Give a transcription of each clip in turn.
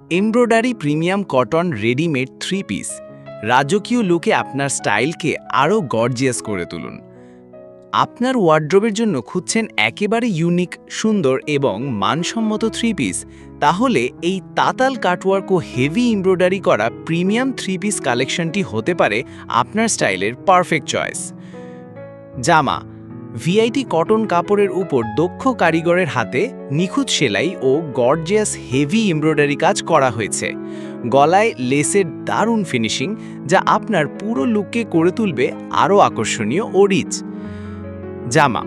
Embroidery premium cotton readymade three piece. রাজকীয় লুকে আপনার স্টাইলকে আরও গর্জিয়াস করে তুলুন। আপনার ওয়ার্ড্রোবের জন্য খুঁজছেন একেবারে ইউনিক, সুন্দর এবং মানসম্মত থ্রি পিস। তাহলে এই তাতাল কাটওয়ার্ক ও হেভি এমব্রয়ডারি করা প্রিমিয়াম থ্রি পিস কালেকশনটি হতে পারে আপনার স্টাইলের পারফেক্ট চয়েস। জামা ভিআইটি কটন কাপড়ের উপর দক্ষ কারিগরের হাতে নিখুঁত সেলাই ও গর্জিয়াস হেভি এমব্রয়ডারি কাজ করা হয়েছে। গলায় লেসের দারুণ ফিনিশিং, যা আপনার পুরো লুককে করে তুলবে আরও আকর্ষণীয় ও রিচ। জামা।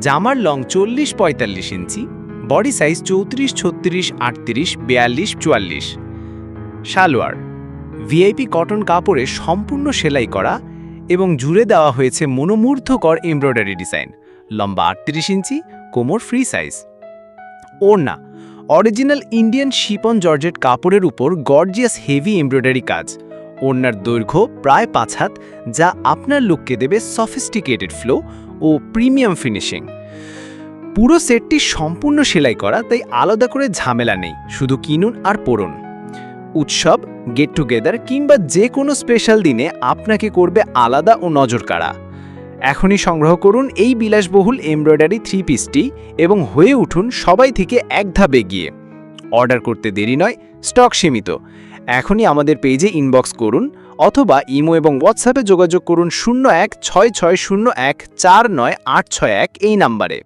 জামার লং চল্লিশ পঁয়তাল্লিশ ইঞ্চি, বডি সাইজ চৌত্রিশ, ছত্রিশ, আটত্রিশ, বিয়াল্লিশ, চুয়াল্লিশ। সালোয়ার। ভিআইপি কটন কাপড়ে সম্পূর্ণ সেলাই করা এবং জুড়ে দেওয়া হয়েছে মনোমূর্ধকর এমব্রয়ডারি ডিজাইন। লম্বা আটত্রিশ ইঞ্চি, কোমর ফ্রি সাইজ। ওড়না, অরিজিনাল ইন্ডিয়ান শিপন জর্জেট কাপড়ের উপর গর্জিয়াস হেভি এমব্রয়ডারি কাজ। ওড়নার দৈর্ঘ্য প্রায় পাঁচ হাত, যা আপনার লুককে দেবে সফিস্টিকেটেড ফ্লো ও প্রিমিয়াম ফিনিশিং পুরো সেটটি সম্পূর্ণ সেলাই করা, তাই আলাদা করে ঝামেলা নেই, শুধু কিনুন আর পরুন। উৎসব গেট টুগেদার কিংবা যে কোনো স্পেশাল দিনে আপনাকে করবে আলাদা ও নজর কাড়া এখনই সংগ্রহ করুন এই বিলাসবহুল এমব্রয়ডারি থ্রি পিসটি এবং হয়ে উঠুন সবাই থেকে এক ধাপ এগিয়ে। অর্ডার করতে দেরি নয় স্টক সীমিত। এখনই আমাদের পেজে ইনবক্স করুন অথবা ইমো এবং হোয়াটসঅ্যাপে যোগাযোগ করুন শূন্য এক ছয় ছয় শূন্য এক চার নয় আট ছয় এক এই নাম্বারে।